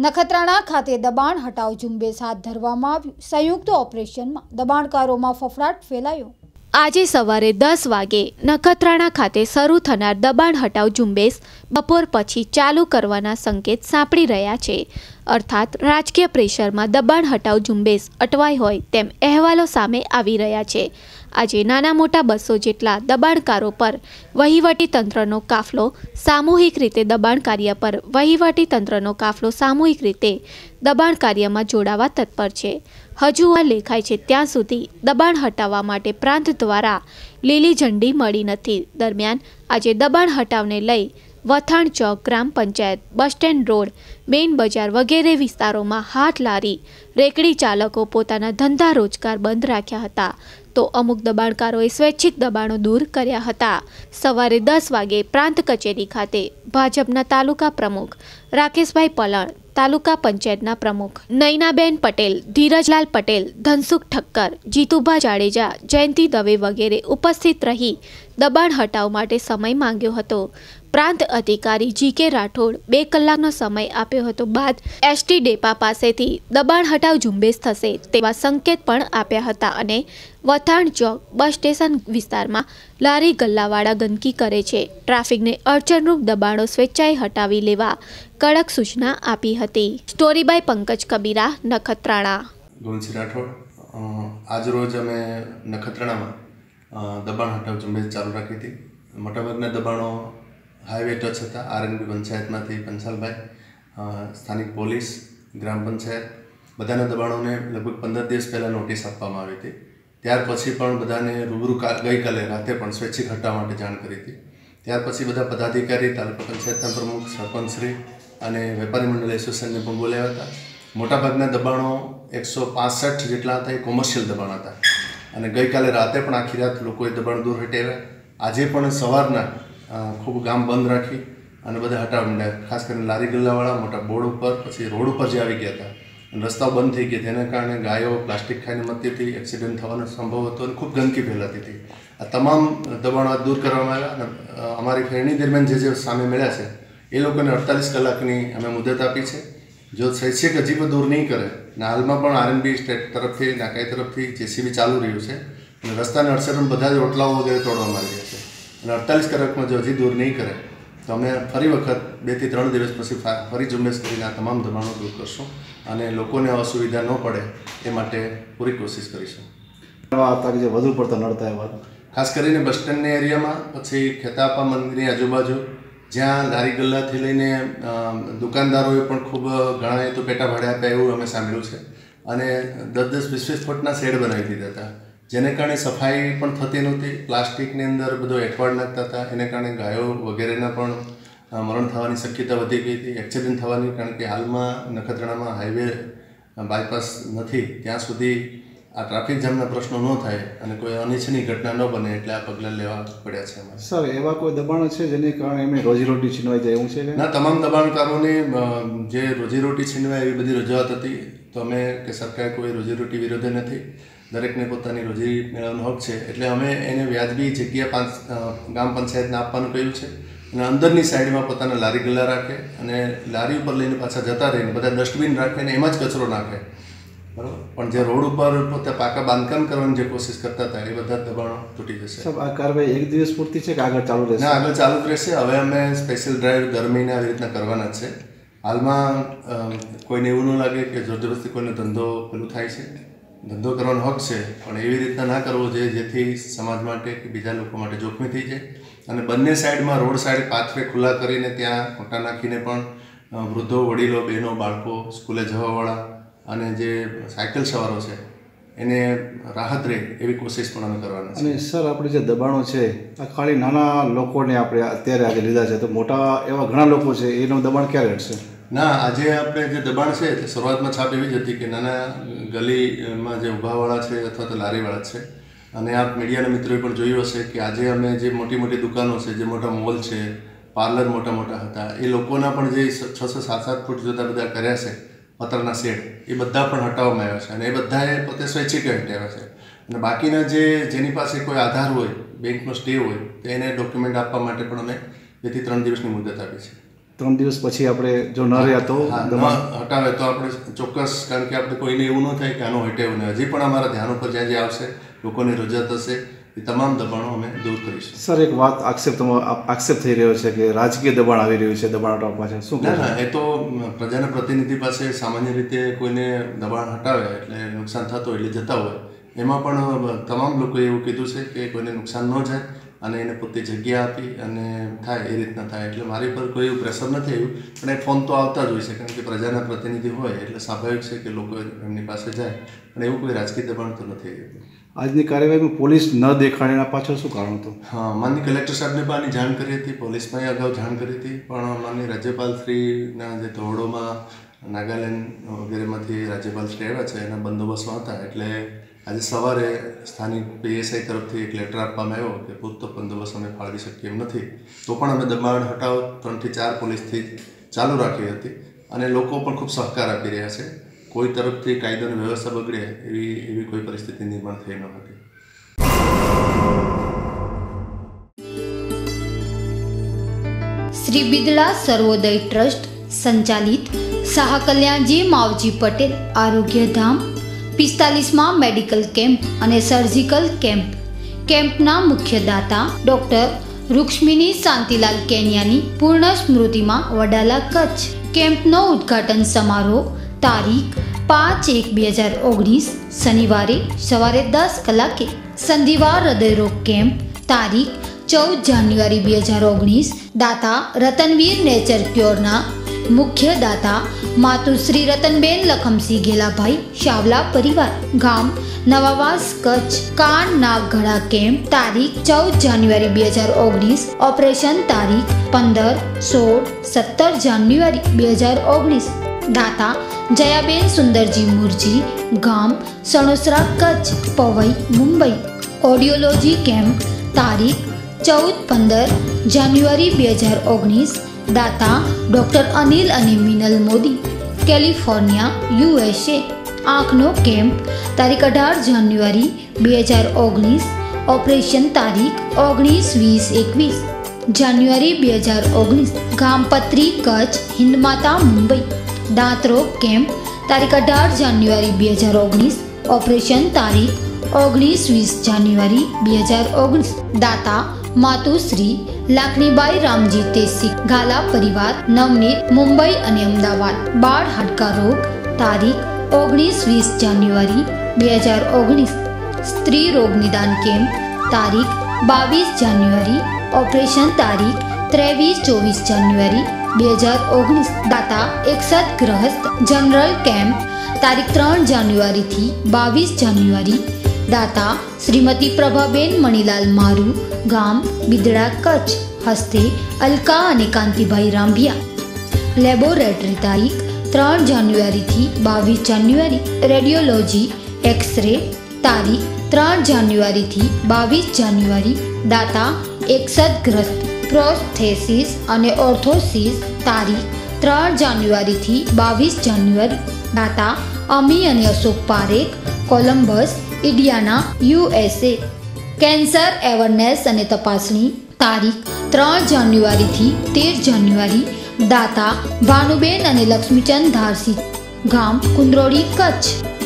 નખત્રાણા ખાતે દબાણ હટાવ ઝુંબેશ હાથ ધરવામાં આવ્યું. સંયુક્ત ઓપરેશનમાં દબાણકારોમાં ફફડાટ ફેલાયો. આજે સવારે દસ વાગે નખત્રાણા ખાતે શરૂ થનાર દબાણ હટાવ ઝુંબેશ બપોર પછી ચાલુ કરવાના સંકેત સાંપડી રહ્યા છે. અર્થાત રાજકીય પ્રેશરમાં દબાણ હટાવ ઝુંબેશ અટવાઈ હોય તેમ અહેવાલો સામે આવી રહ્યા છે. આજે નાના મોટા બસો જેટલા દબાણકારો પર વહીવટી તંત્રનો કાફલો સામૂહિક રીતે દબાણ કાર્ય પર વહીવટી તંત્રનો કાફલો સામૂહિક રીતે દબાણ કાર્યમાં જોડાવા તત્પર છે. હજુ આ લેખાય છે ત્યાં સુધી દબાણ હટાવવા માટે પ્રાંત દ્વારા લીલી ઝંડી મળી નથી. દરમિયાન આજે દબાણ હટાવને લઈ વથાણ ચોક ગ્રામ panchayat bus stand road, main બજાર વગેરે વિસ્તારોમાં હાથ લારી રેકડી ચાલકો પોતાના ધંધા રોજગાર બંધ રાખ્યા હતા. તો અમુક દબાણકારોએ સ્વૈચ્છિક દબાણો દૂર કર્યા હતા. સવારે દસ વાગે પ્રાંત કચેરી ખાતે ભાજપના તાલુકા પ્રમુખ રાકેશભાઈ પલણ, તાલુકા પંચાયતના પ્રમુખ નૈનાબેન પટેલ, ધીરજલાલ પટેલ, ધનસુખ ઠક્કર, જીતુભા જાડેજા, જયંતિ દવે વગેરે ઉપસ્થિત રહી દબાણ હટાવ માટે સમય માંગ્યો હતો. પ્રાંત અધિકારી જી કે રાઠોડ બે કલાકનો સમય આપ્યો હતો બાદ એસટી ડેપા પાસેથી દબાણ હટાવ ઝુંબેશ થશે તેવા સંકેત પણ આપ્યા હતા અને વથાણ ચોક બસ સ્ટેશન વિસ્તારમાં લારી ગલ્લાવાળા ગંદકી કરે છે. ટ્રાફિકને અડચણરૂપ દબાણો સ્વેચ્છાએ હટાવી લેવા કડક સૂચના આપી હતી. Story by Pankaj Kabira, Nakhatrana. Rathod આજરોજ અમે નખત્રાણામાં દબાણ હટાવ ઝુંબેશ ચાલુ રાખી હતી. મોટાભાગના દબાણો હાઈવે ટચ હતા. આરએનબી પંચાયતમાંથી પંચાલભાઈ સ્થાનિક પોલીસ, ગ્રામ પંચાયત, બધાના દબાણોને લગભગ પંદર દિવસ પહેલાં નોટિસ આપવામાં આવી હતી. ત્યાર પછી પણ બધાને રૂબરૂ ગઈકાલે રાતે પણ સ્વૈચ્છિક હટાવવા માટે જાણ કરી હતી. ત્યાર પછી બધા પદાધિકારી, તાલુકા પંચાયતના પ્રમુખ, સરપંચશ્રી અને વેપારી મંડળ એસોસિએશનને પણ બોલાવ્યા હતા. મોટાભાગના દબાણો એકસો પાસઠ જેટલા હતા, એ કોમર્શિયલ દબાણ હતા. અને ગઈકાલે રાતે પણ આખી રાત લોકોએ દબાણ દૂર હટાવ્યા. આજે પણ સવારના ખૂબ ગામ બંધ રાખી અને બધા હટાવવા માંડ્યા. ખાસ કરીને લારી ગલ્લાવાળા, મોટા બોર્ડ ઉપર, પછી રોડ ઉપર જે આવી ગયા હતા. રસ્તાઓ બંધ થઈ ગયા. તેના કારણે ગાયો, પ્લાસ્ટિક ખાઈને મરતી હતી, એક્સિડન્ટ થવાનો સંભવ હતો અને ખૂબ ગંદકી ફેલાતી હતી. આ તમામ દબાણો દૂર કરવામાં આવ્યા અને અમારી ફેરણી દરમિયાન જે જે સામે મળ્યા છે, એ લોકોને અડતાલીસ કલાકની અમે મુદત આપી છે. જો શૈક્ષિક હજી પણ દૂર નહીં કરે ને હાલમાં પણ આરએનબી સ્ટેટ તરફથી નાકાઈ તરફથી જેસીબી ચાલુ રહ્યું છે અને રસ્તાને અડસરમાં બધા જ ઓટલાઓ વગેરે તોડવામાં આવી રહ્યા છે. અને અડતાલીસ કલાકમાં જો હજી દૂર નહીં કરે તો અમે ફરી વખત બેથી ત્રણ દિવસ પછી ફરી ઝુંબેશ કરીને આ તમામ દબાણો દૂર કરશું અને લોકોને અસુવિધા ન પડે એ માટે પૂરી કોશિશ કરીશું. જે વધુ પડતા નડતા એવા ખાસ કરીને બસ સ્ટેન્ડના એરિયામાં પછી ખેતાપા મંદિરની આજુબાજુ જ્યાં લારી ગલ્લાથી લઈને દુકાનદારોએ પણ ખૂબ ઘણાએ તો પેટા ભાડે આપ્યા એવું અમે સાંભળ્યું છે. અને દસ દસ વીસ વીસ ફૂટના શેડ બનાવી દીધા હતા. જેને કારણે સફાઈ પણ થતી નહોતી, પ્લાસ્ટિકની અંદર બધો એઠવાડ નાખતા હતા. એને કારણે ગાયો વગેરેના પણ મરણ થવાની શક્યતા વધી ગઈ હતી. એક્સિડન્ટ થવાની, કારણ કે હાલમાં નખત્રાણામાં હાઈવે બાયપાસ નથી, ત્યાં સુધી આ ટ્રાફિક જામના પ્રશ્નો ન થાય અને કોઈ અનિચ્છનીય ઘટના ન બને એટલે આ પગલાં લેવા પડ્યા છે અમારે. સર એવા કોઈ દબાણો છે જેને કારણે એમની રોજીરોટી છીનવાઈ જાય એવું છે ના તમામ દબાણકારોને જે રોજીરોટી છીનવાય એવી બધી રજૂઆત હતી તો અમે કે સરકાર કોઈ રોજીરોટી વિરોધે નથી. દરેકને પોતાની રોજી મેળવવાનો હક છે. એટલે અમે એને વ્યાજબી જગ્યા પાંચ ગ્રામ ગામ પંચાયતને આપવાનું કહ્યું છે. અને અંદરની સાઈડમાં પોતાના લારી ગલ્લા રાખે અને લારી ઉપર લઈને પાછા જતા રહીને બધા ડસ્ટબિન રાખે અને એમાં જ કચરો નાખે. બરાબર? પણ જે રોડ ઉપર પોતે પાકા બાંધકામ કરવાની જે કોશિશ કરતા હતા એ બધા દબાણો તૂટી જશે. સાહેબ આ કાર્યવાહી એક દિવસ પૂરતી છે કે આગળ ચાલુ રહેશે? ના આગળ ચાલુ જ રહેશે. હવે અમે સ્પેશિયલ ડ્રાઈવ દર મહિને આવી રીતના કરવાના છે. હાલમાં કોઈને એવું ન લાગે કે જબરદસ્તી કોઈને ધંધો પેલું થાય છે. ધંધો કરવાનો હક છે પણ એવી રીતના ના કરવો જોઈએ જેથી સમાજ માટે કે બીજા લોકો માટે જોખમી થઈ જાય. અને બંને સાઈડમાં રોડ સાઈડ પાથવે ખુલ્લા કરીને ત્યાં ખોટા નાખીને પણ વૃદ્ધો વડીલો બહેનો બાળકો સ્કૂલે જવાવાળા અને જે સાયકલ સવારો છે એને રાહત રહે એવી કોશિશ પણ અમે કરવાના અને સર આપણે જે દબાણો છે આ ખાલી નાના લોકોને આપણે અત્યારે આજે લીધા છે તો મોટા એવા ઘણા લોકો છે એનું દબાણ ક્યારે હટશે ના આજે આપણે જે દબાણ છે તે શરૂઆતમાં છાપ એવી જ હતી કે નાના ગલીમાં જે ઊભાવાળા છે અથવા તો લારીવાળા છે અને આપ મીડિયાના મિત્રોએ પણ જોયું હશે કે આજે અમે જે મોટી મોટી દુકાનો છે જે મોટા મોલ છે પાર્લર મોટા મોટા હતા એ લોકોના પણ જે છસો સાત સાત ફૂટ જુદા બધા કર્યા છે પતરના શેડ એ બધા પણ હટાવવામાં આવ્યા છે અને એ બધાએ પોતે સ્વૈચ્છિક હટાવ્યા છે. અને બાકીના જે જેની પાસે કોઈ આધાર હોય બેંકનો સ્ટે હોય તો એને ડોક્યુમેન્ટ આપવા માટે પણ અમે બેથી ત્રણ દિવસની મુદત આપી છે. ત્રણ દિવસ પછી આપણે જો ન રહ્યા તો હટાવે તો આપણે ચોક્કસ કારણ કે આપણે કોઈને એવું ન થાય કે આનો હટાવ્યું નહીં હજી પણ અમારા ધ્યાન ઉપર જ્યાં જ્યાં આવશે લોકોની રજા હશે એ તમામ દબાણો અમે દૂર કરીશું. સર એક વાત આક્ષેપ તમારો આક્ષેપ થઈ રહ્યો છે કે રાજકીય દબાણ આવી રહ્યું છે દબાણ હટાવવા પાછળ. શું ના ના એ તો પ્રજાના પ્રતિનિધિ પાસે સામાન્ય રીતે કોઈને દબાણ હટાવે એટલે નુકસાન થતું હોય એટલે જતા હોય. એમાં પણ તમામ લોકોએ એવું કીધું છે કે કોઈને નુકસાન ન જાય અને એને પોતે જગ્યા આપી અને થાય એ રીતના થાય. એટલે મારી પર કોઈ એવું પ્રેશર નથી આવ્યું પણ એ ફોન તો આવતા જ હોય છે કારણ કે પ્રજાના પ્રતિનિધિ હોય એટલે સ્વાભાવિક છે કે લોકો એમની પાસે જાય પણ એવું કોઈ રાજકીય દબાણ તો નથી આવ્યું. આજની કાર્યવાહીમાં પોલીસ ન દેખાડે એના પાછળ શું કારણ હતું? હા માનની કલેક્ટર સાહેબને પણ આની જાણ કરી હતી, પોલીસમાં અગાઉ જાણ કરી હતી. પણ માનની રાજ્યપાલ શ્રીના જે ધોરડોમાં નાગાલેન્ડ વગેરેમાંથી રાજ્યપાલ શ્રી આવ્યા છે, એના બંદોબસ્તમાં હતા. એટલે આજે સવારે સ્થાનિક પીએસઆઈ તરફથી એક લેટર આપવામાં આવ્યો કે પૂરતો બંદોબસ્ત અમે ફાળવી શકીએ એમ નથી. તો પણ અમે દબાણ હટાવ, ત્રણથી ચાર પોલીસથી ચાલુ રાખી હતી. અને લોકો પણ ખૂબ સહકાર આપી રહ્યા છે. કોઈ તરફથી કાયદાની વ્યવસ્થા બગડે એવી એવી કોઈ પરિસ્થિતિ નિર્માણ થઈ ન હતી શ્રી બિદડા સર્વોદય ટ્રસ્ટ સંચાલિત શાહ માવજી પટેલ આરોગ્યધામ પિસ્તાલીસમાં મેડિકલ કેમ્પ અને સર્જિકલ કેમ્પ. કેમ્પના મુખ્ય દાતા ડોક્ટર રૂક્ષ્મિની શાંતિલાલ કેનિયાની પૂર્ણ સ્મૃતિમાં વડાલા કચ્છ. કેમ્પનો ઉદ્ઘાટન સમારોહ તારીખ પાંચ એક બે હજાર ઓગણીસ, શનિવારે સવારે દસ કલાકે સંધિવાર હૃદયરોગ કેમ્પ, તારીખ ચૌદ જાન્યુઆરી બે હજાર ઓગણીસ, દાતા રતનવીર નેચર ક્યોરના મુખ્ય દાતા માતુશ્રી રતનબેન લખમસિંહ ગેલાભાઈ શાવલા પરિવાર, ગામ નવાવાસ કચ્છ, કાન નાગઘડા કેમ્પ, તારીખ ચૌદ જાન્યુઆરી બે હજાર ઓગણીસ, ઓપરેશન તારીખ પંદર સોળ સત્તર જાન્યુઆરી બે હજાર ઓગણીસ, દાતા જયાબેન સુંદરજી મુરજી, ગામ સણોસરા, કચ્છ, પવઈ, મુંબઈ. ઓડિયોલોજી કેમ્પ, તારીખ ચૌદ પંદર જાન્યુઆરી બે હજાર ઓગણીસ. દાતા ડૉક્ટર અનિલ અને મિનલ મોદી. કેલિફોર્નિયા યુએસએ આંખનો કેમ્પ, તારીખ અઢાર જાન્યુઆરી બે હજાર ઓગણીસ. ઓપરેશન તારીખ ઓગણીસ વીસ એકવીસ. જાન્યુઆરી બે હજાર ઓગણીસ. ગામપત્રી, કચ્છ હિન્દમાતા મુંબઈ. દાંતરોગ કેમ્પ, તારીખ અઢાર જાન્યુઆરી બે હજાર ઓગણીસ, ઓપરેશન તારીખ ઓગણીસ વીસ જાન્યુઆરી બે હજાર ઓગણીસ. દાતા માતુશ્રી લાખણીબાઈ રામજી તેસી, ગાલા પરિવાર, નવનીત, મુંબઈ અને અમદાવાદ. બાળ હાડકા રોગ, તારીખ ઓગણીસ વીસ જાન્યુઆરી બે હજાર ઓગણીસ. સ્ત્રી રોગ નિદાન કેમ્પ, તારીખ બાવીસ જાન્યુઆરી, ઓપરેશન તારીખ ત્રેવીસ ચોવીસ જાન્યુઆરી બે હજાર ઓગણીસ દાતા એકસઠ ગ્રહસ્થ જનરલ કેમ્પ તારીખ ત્રણ જાન્યુઆરીથી બાવીસ જાન્યુઆરી દાતા શ્રીમતી પ્રભાબેન મણીલાલ મારુ ગામ બિદડા કચ્છ હસ્તે અલકા અને કાંતિભાઈ રાંભિયા લેબોરેટરી તારીખ ત્રણ જાન્યુઆરીથી બાવીસ જાન્યુઆરી રેડિયોલોજી એક્સરે તારીખ ત્રણ જાન્યુઆરીથી બાવીસ જાન્યુઆરી દાતા એકસઠગ્રસ્ત પ્રોસ્થેસિસ અને ઓર્થોસિસ તારીખ ત્રણ જાન્યુઆરીથી બાવીસ જાન્યુઆરી દાતા અમી અને Ashok Parekh, Columbus Indiana USA. Cancer awareness અને તપાસણી તારીખ ત્રણ જાન્યુઆરીથી તેર જાન્યુઆરી દાતા ભાનુબેન અને લક્ષ્મીચંદ ધારસી ગામ, કુંદરોળી, કચ્છ.